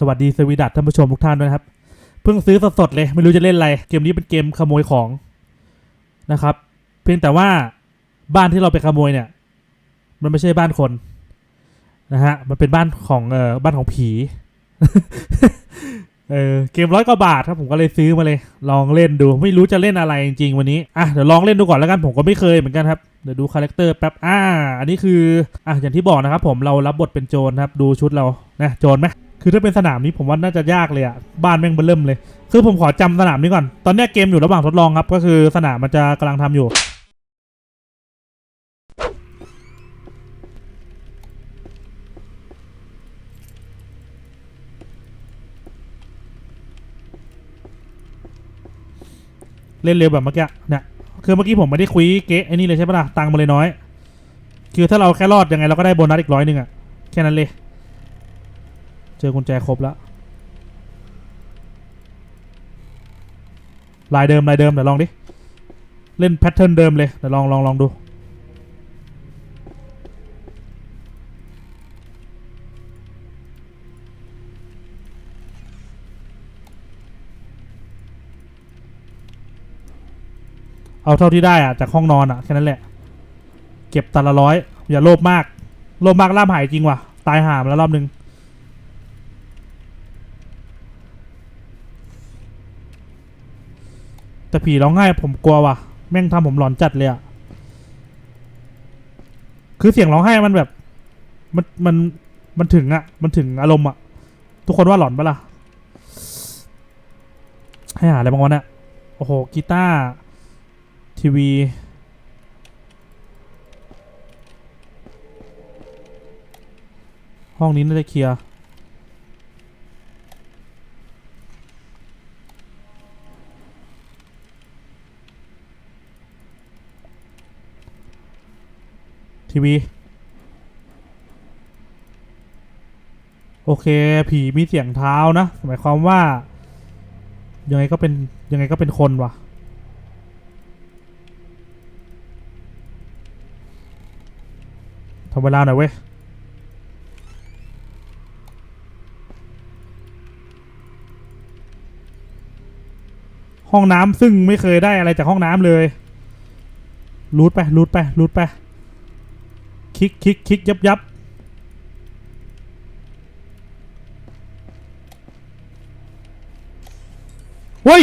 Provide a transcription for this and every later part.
สวัสดีสวีดัตท่านผู้ชมทุกท่านด้วยนะครับ เพิ่งซื้อสดๆเลย ไม่รู้จะเล่นอะไร เกมนี้เป็นเกมขโมยของนะครับ เพียงแต่ว่าบ้านที่เราไปขโมยเนี่ย มันไม่ใช่บ้านคนนะฮะมันเป็นบ้านของเอ่อบ้านของผีเออเกมร้อยกว่าบาทครับผมก็เลยซื้อมาเลย ลองเล่นดูไม่รู้จะเล่นอะไรจริงๆวันนี้อะเดี๋ยวลองเล่นดูก่อนแล้วกันผมก็ไม่เคยเหมือนกันครับเดี๋ยวดูคาแรคเตอร์แป๊บอ่าอันนี้คืออะอย่างที่บอกนะครับผมเรารับบทเป็นโจรครับ ดูชุดเรานะโจรไหม คือถ้าเป็นสนามนี้ผมว่าน่าจะยากเลยอะบ้านแม่งเบิ่มเลย คือผมขอจำสนามนี้ก่อน ตอนนี้เกมอยู่ระหว่างทดลองครับ ก็คือสนามมันจะกำลังทำอยู่ เล่นเร็วแบบเมื่อกี้เนี่ยคือเมื่อกี้ผมไม่ได้คุยเก๊ะไอ้นี่เลยใช่ปะล่ะตังค์มาเลยน้อย คือถ้าเราแค่รอดยังไงเราก็ได้โบนัสอีกร้อยหนึ่งอะแค่นั้นเลย เจอกุญแจครบแล้วลายเดิมลายเดิมเดี๋ยวลองดิ เล่นแพทเทิร์นเดิมเลยเดี๋ยวลองลองลองดู เอาเท่าที่ได้อะจากห้องนอนอะแค่นั้นแหละ เก็บตันละร้อย อย่าโลภมาก โลภมากล่ามหายจริงว่ะ ตายหามแล้วรอบนึง แต่ผีร้องไห้ผมกลัวว่ะ แม่งทำผมหลอนจัดเลยอะคือเสียงร้องไห้มันแบบ มันมันมันถึงอะมันถึงอารมณ์อะทุกคนว่าหลอนปะล่ะ ให้หาอะไรบ้างวะเนี่ยโอ้โหกีตาร์ทีวี ห้องนี้น่าจะเคลียร์ ทีวี โอเค ผีมีเสียงเท้านะ หมายความว่า ยังไงก็เป็น ยังไงก็เป็นคนวะทำเวลาหน่อยเว้ยห้องน้ำซึ่งไม่เคยได้อะไรจากห้องน้ำเลยรูดไปรูดไปรูดไป ลิกคลิกคลิกยับยับเฮ้ย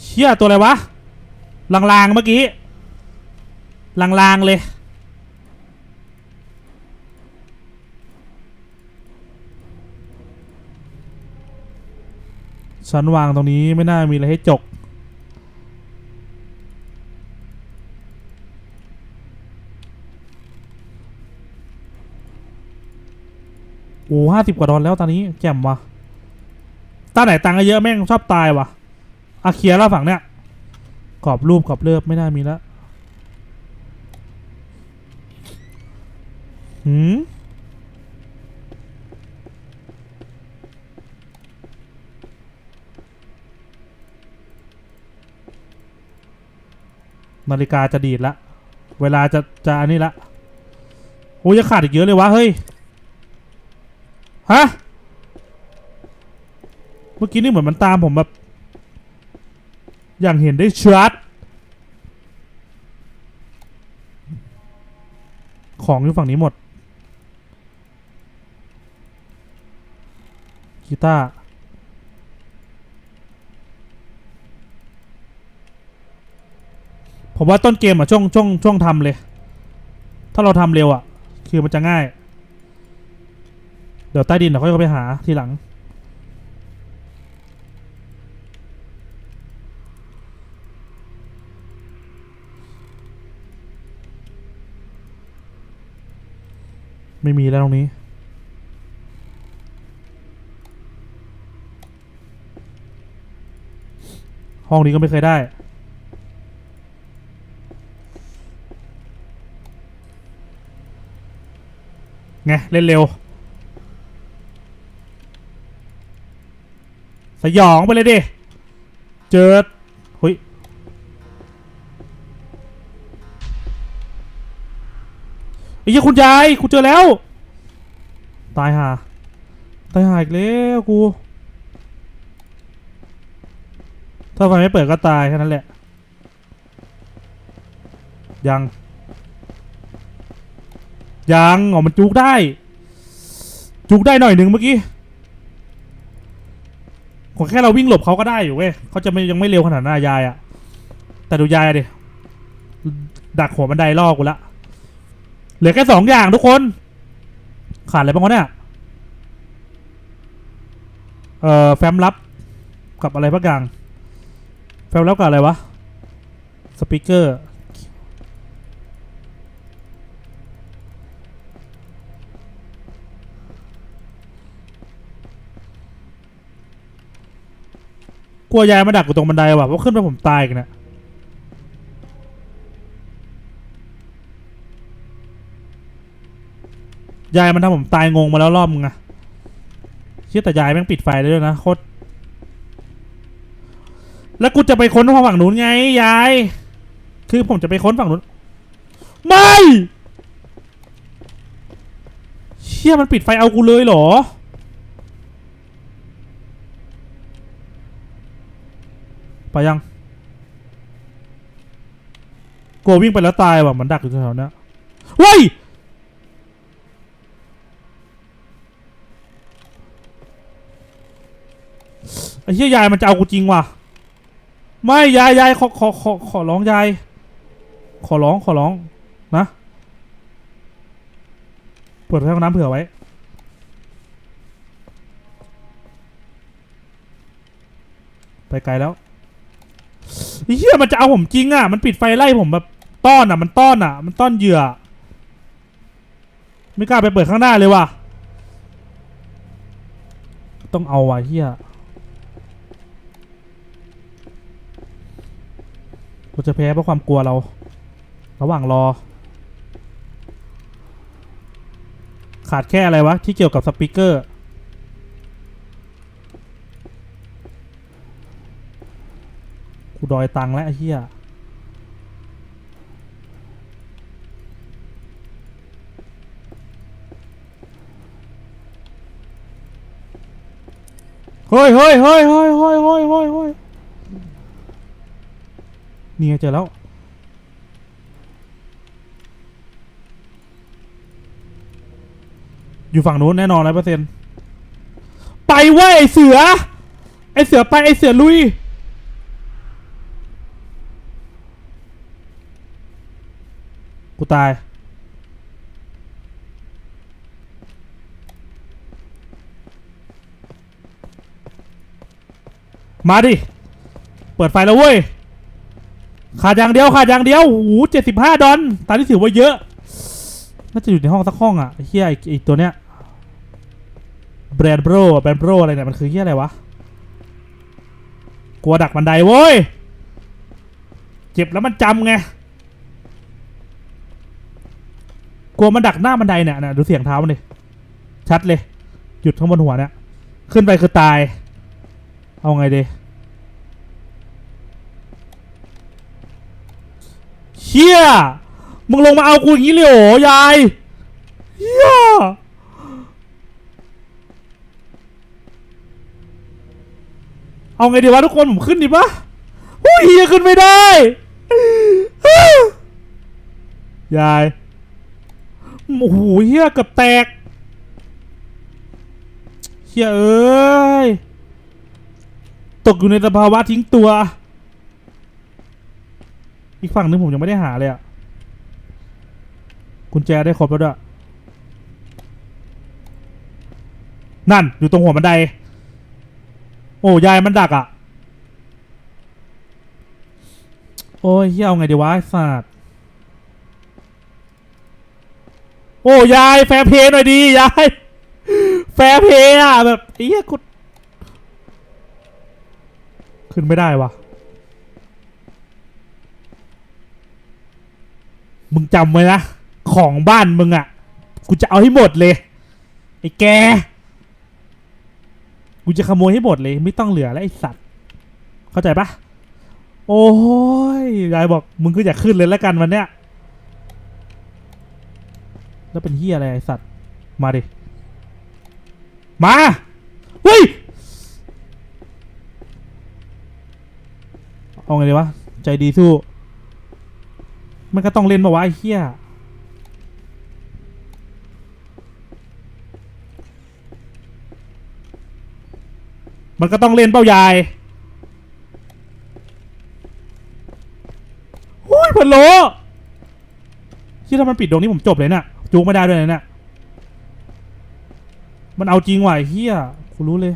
เชี่ยตัวอะไรวะ ลางๆเมื่อกี้ ลางๆเลย ชั้นวางตรงนี้ไม่น่ามีอะไรให้จก อ้ห้าสิบกว่าดอลแล้วตอนนี้แจ่มวะตาไหนตังค์เยอะแม่งชอบตายวะอาเคียร์แล้วฝั่งเนี้ยกรอบรูปกรอบเลือบไม่น่ามีแล้วหืมนาฬิกาจะดีดละ เวลาจะจะอันนี้ละ โอ้ยขาดอีกเยอะเลยวะ เฮ้ย ฮะ เมื่อกี้นี่เหมือนมันตามผมแบบ อย่างเห็นได้ชัด ของอยู่ฝั่งนี้หมด กีตาร์ผมว่าต้นเกมอะช่วงช่วงช่วงทำเลย ถ้าเราทำเร็วอะคือมันจะง่าย เดี๋ยวใต้ดินเราค่อยไปหาทีหลัง ไม่มีแล้วตรงนี้ห้องนี้ก็ไม่เคยได้ ไง เล่นเร็ว สยองไปเลยดิ เจอเฮ้ยไอ้เหี้ยคุณยายคุณเจอแล้ว ตายห่าตายหายอีกแล้วกู ถ้าไฟไม่เปิดก็ตายแค่นั้นแหละ ยัง ยังอ๋อมันจุกได้ จุกได้หน่อยหนึ่งเมื่อกี้ ขอแค่เราวิ่งหลบเขาก็ได้อยู่เว้ยเขาจะไม่ยังไม่เร็วขนาดนั้นอะยายอะแต่ดูยายดิดักหัวบันไดล่อกูละเหลือแค่สองอย่างทุกคน ขาดอะไรบ้างวะเนี่ยเอ่อแฟ้มลับกับอะไรบ้างอย่างแฟ้มลับกับอะไรวะสปีกเกอร์ กลัวยายมาดักกูตรงบันไดว่ะเพราะขึ้นไปผมตายกันนี่ยยายมันทำผมตายงงมาแล้วรอบมึงอะเชื่อแต่ยายแม่งปิดไฟได้ด้วยนะโคตรแล้วกูจะไปค้นฝั่งนู้นไงยาย คือผมจะไปค้นฝั่งนู้น ไม่ เชี่ยมันปิดไฟเอากูเลยเหรอ ไปยังกลัววิ่งไปแล้วตายว่ะมันดักอยู่แถวๆเนี้ยเว้ยไอ้เหี้ยยายมันจะเอากูจริงว่ะ ไม่ยายยายขอขอขอขอร้องยาย ขอร้องขอร้องนะเปิดไฟห้องน้ำเผื่อไว้ ไปไกลแล้ว ไอ้เหี้ยมันจะเอาผมจริงอะ มันปิดไฟไล่ผมแบบต้อนอะ มันต้อนอะ มันต้อนเหยื่อ ไม่กล้าไปเปิดข้างหน้าเลยว่ะ ต้องเอาว่ะเหี้ยเราจะแพ้เพราะความกลัวเรา ระหว่างรอ ขาดแค่อะไรวะ ที่เกี่ยวกับสปีกเกอร์ ดอยตังแล้วไอ้เหี้ยเฮ้ยเฮ้ยเฮ้ยเฮ้ยเฮ้ยเฮ้ยเฮ้ยเฮ้ยนี่ไงเจอแล้วอยู่ฝั่งนู้นแน่นอนร้อยเปอร์เซ็นต์ไปเว้ยไอเสือ ไอเสือไปไอเสือลุย กูตาย มาดิ เปิดไฟแล้วเว้ย ขาดอย่างเดียวขาดอย่างเดียวโอ้โหเจ็ดสิบห้าดอลตอนนี้ถือว่าเยอะ น่าจะอยู่ในห้องสักห้องอะเฮียไอ้ไอ้ตัวเนี้ยแบรนด์โบรแบรนด์โบรอะไรเนี่ย มันคือเฮียอะไรวะ กลัวดักบันไดเว้ย เจ็บแล้วมันจำไง ก ลัวมันดักหน้าบันไดเนี่ยนะดูเสียงเท้ามันดิชัดเลย หยุดข้างบนหัวเนี่ย ขึ้นไปคือตาย เอาไงดีเชี่ยมึงลงมาเอากูอย่างนี้เลยเหรอยายเฮียเอาไงดีวะทุกคนผมขึ้นดีปะโอ้ยเฮียขึ้นไม่ได้ยาย โอ้โหเฮียเกับแตกเฮียเอ้ย ตกอยู่ในสภาวะทิ้งตัว อีกฝั่งหนึงผมยังไม่ได้หาเลยอะกุญแจได้ครบแล้วด้วยนั่น อยู่ตรงหัวบันได โอ้ยายมันดักอะโอ้ยเฮียเอาไงดีวะไอ้สัตว์ โอ้ยายแฟร์เพย์หน่อยดียายแฟร์เพย์อะแบบอ้เหี้ยกูขึ้นไม่ได้วะมึงจำไว้นะ ของบ้านมึงอะ กูจะเอาให้หมดเลย ไอ้แก กูจะขโมยให้หมดเลย ไม่ต้องเหลือแล้วไอ้สัตว์ เข้าใจปะโอ้ยยายบอกมึงก็อย่าขึ้นเลยแล้วกันวันเนี้ย แล้วเป็นเฮียอะไรไอสัตว์ มาดิ มาเฮ้ย เอาไงดีวะ ใจดีสู้ มันก็ต้องเล่นมาวะไอ้เหี้ยมันก็ต้องเล่นเป้ายายหุ้ยพะโลที่ถ้ามันปิดดวงนี้ผมจบเลยน่ะ จูงไม่ได้ด้วยนะเนี่ยมันเอาจริงว่ะไอ้เฮียกูรู้เลย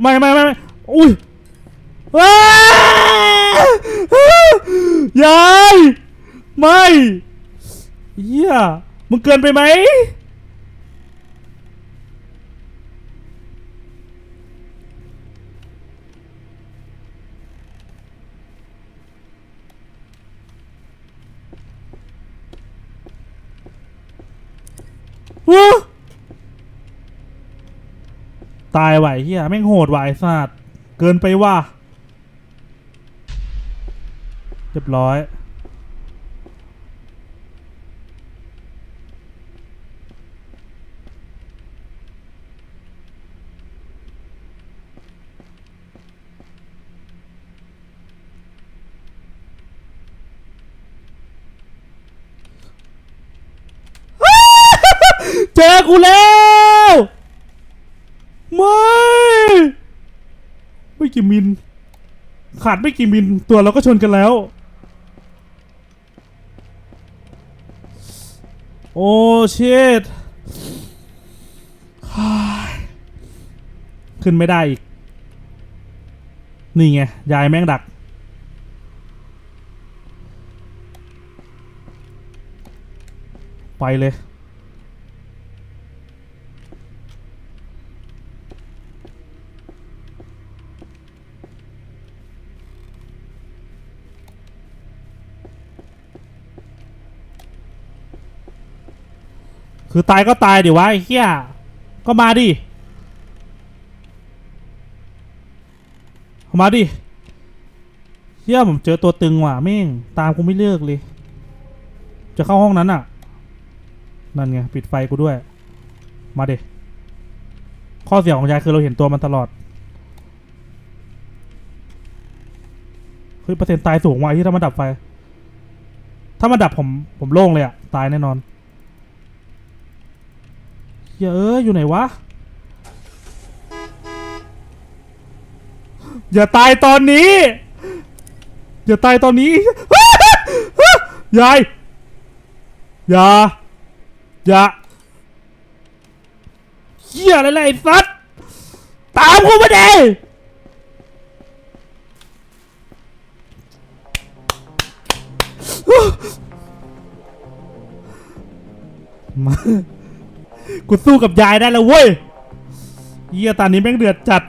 ไม่ไม่ไม่ไม่อุ้ยอ้ายายไม่เฮียมึงเกินไปไหม ตายไหวะไอ้เฮียแม่งโหดไหวสัตว์เกินไปว่ะเรียบร้อย เจอกูแล้วไม่ไม่กี่มิลขาดไม่กี่มิลตัวเราก็ชนกันแล้ว โอ้เชิดขึ้นไม่ได้อีก นี่ไง ยายแม่งดัก ไปเลย คือตายก็ตายดิวะไอ้เหี้ยก็มาดิมาดิเหี้ยผมเจอตัวตึงว่ะแม่งตามกูไม่เลิกเลย จะเข้าห้องนั้นอะ นั่นไงปิดไฟกูด้วย มาดิข้อเสียของยายคือเราเห็นตัวมันตลอดเฮ้ยเปอร์เซ็นต์ตายสูงว่ะที่ถ้ามันดับไฟ ถ้ามันดับผมผมโล่งเลยอะตายแน่นอน เหี้ยเอ้ยอยู่ไหนวะ อย่าตายตอนนี้ อย่าตายตอนนี้ ยาย อย่า อย่าเหี้ยอะไรล่ะไอ้สัตว์ตามกูมาดิมา กูสู้กับยายได้แล้วเว้ยเฮียตอนนี้แม่งเดือดจัด